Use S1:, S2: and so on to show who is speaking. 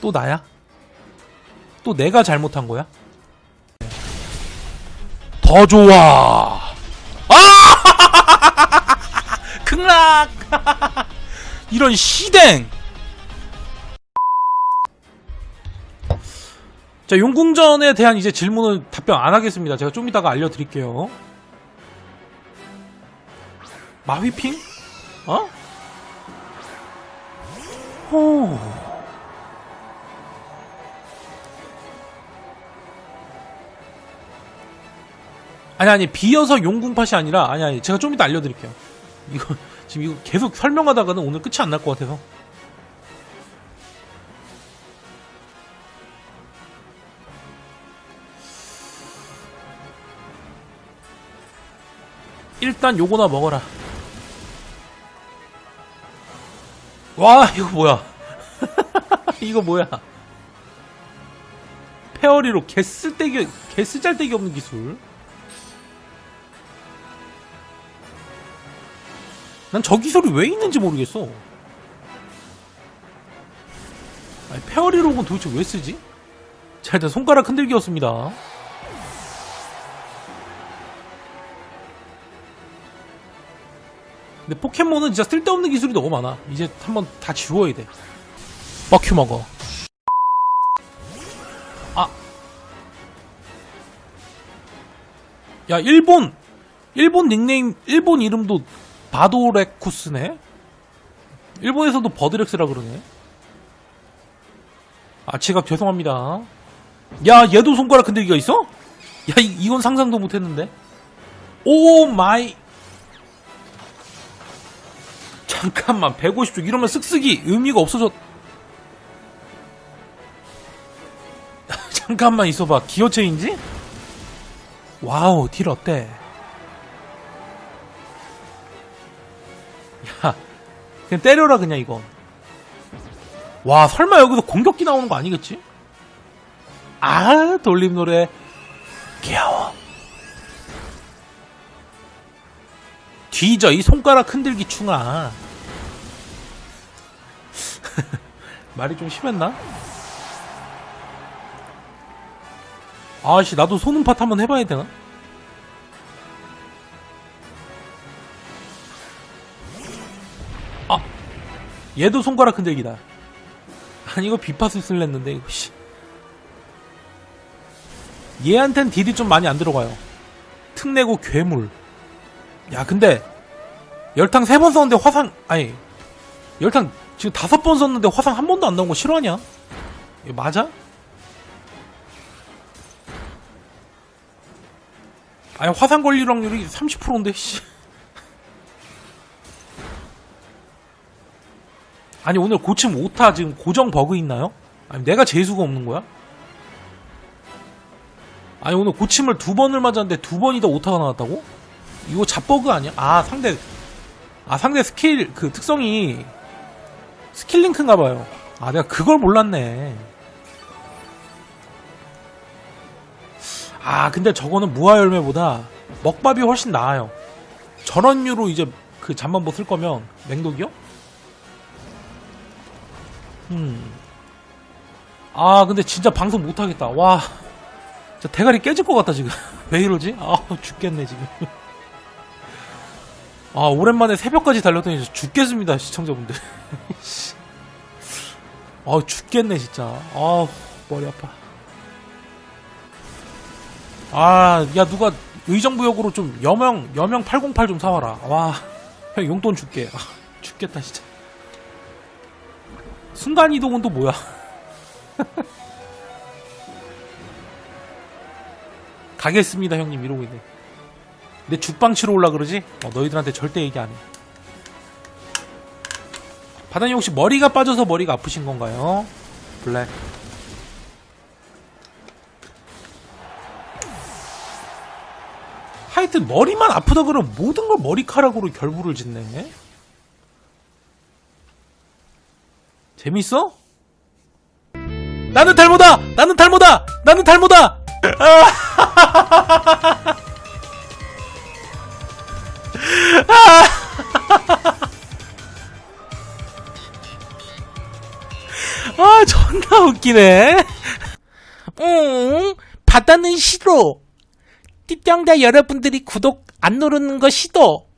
S1: 또 나야? 또 내가 잘못한 거야? 더 좋아. 아! 극락! 이런 시댕! 자, 용궁전에 대한 이제 질문은 답변 안 하겠습니다. 제가 좀 이따가 알려드릴게요. 마휘핑? 어? 호. 아니 아니 비어서 용궁팟이 아니라 아니 아니 제가 좀 이따 알려드릴게요. 이거 지금 이거 계속 설명하다가는 오늘 끝이 안 날 것 같아서. 일단 요거나 먹어라. 와 이거 뭐야? 이거 뭐야? 페어리로 개쓸데기 개쓸잘데기 없는 기술. 난 저 기술이 왜 있는지 모르겠어. 아니, 페어리록은 도대체 왜 쓰지? 자, 일단 손가락 흔들기였습니다. 근데 포켓몬은 진짜 쓸데없는 기술이 너무 많아. 이제 한번 다 지워야 돼. 뻑큐 먹어. 아. 야, 일본! 일본 닉네임, 일본 이름도 바도레쿠스네? 일본에서도 버드렉스라 그러네. 아, 지갑 죄송합니다. 야, 얘도 손가락 흔들기가 있어? 야, 이, 이건 상상도 못했는데. 오 마이. 잠깐만, 150쪽. 이러면 쓱쓱이 의미가 없어졌. 잠깐만 있어봐. 기어 체인지? 와우, 딜 어때? 야, 그냥 때려라 그냥 이거. 와, 설마 여기서 공격기 나오는 거 아니겠지? 아, 돌림 노래. 귀여워. 뒤져, 이 손가락 흔들기 충아. 말이 좀 심했나? 아씨, 나도 손음파 한번 해봐야 되나? 아, 얘도 손가락 흔들기다. 아니 이거 비팟을 쓸랬는데 이거 씨. 얘한텐 딜이 좀 많이 안 들어가요. 특내고 괴물. 야 근데 열탕 세 번 썼는데 화상 아니 열탕 지금 다섯 번 썼는데 화상 한 번도 안 나온 거 싫어하냐? 이거 맞아? 아니 화상 걸릴 확률이 30%인데 씨. 아니 오늘 고침 오타 지금 고정 버그 있나요? 아니 내가 재수가 없는 거야? 아니 오늘 고침을 두 번을 맞았는데 두 번이 더 오타가 나왔다고? 이거 잡버그 아니야? 아 상대 아 상대 스킬 그 특성이 스킬 링크인가 봐요. 아 내가 그걸 몰랐네. 아 근데 저거는 무화 열매보다 먹밥이 훨씬 나아요. 저런 류로 이제 그 잠만보 쓸 거면 맹독이요? 음. 아, 근데 진짜 방송 못하겠다. 와. 진짜 대가리 깨질 것 같다, 지금. 왜 이러지? 아, 죽겠네, 지금. 아, 오랜만에 새벽까지 달렸더니 죽겠습니다, 시청자분들. 아, 죽겠네, 진짜. 아, 머리 아파. 아, 야, 누가 의정부역으로 좀 여명, 여명 808 좀 사와라. 와, 형 용돈 줄게. 아, 죽겠다, 진짜. 순간이동은 또 뭐야? 가겠습니다 형님 이러고 있네 내 죽방 치러 올라 그러지? 어, 너희들한테 절대 얘기 안 해 바다님 혹시 머리가 빠져서 머리가 아프신 건가요? 블랙. 하여튼 머리만 아프다 그러면 모든 걸 머리카락으로 결부를 짓네. 재밌어? 나는 탈모다! 나는 탈모다! 나는 탈모다! 아, 존나 웃기네.
S2: 응, 바다는 싫어. 띠병자 여러분들이 구독 안 누르는 거 싫어.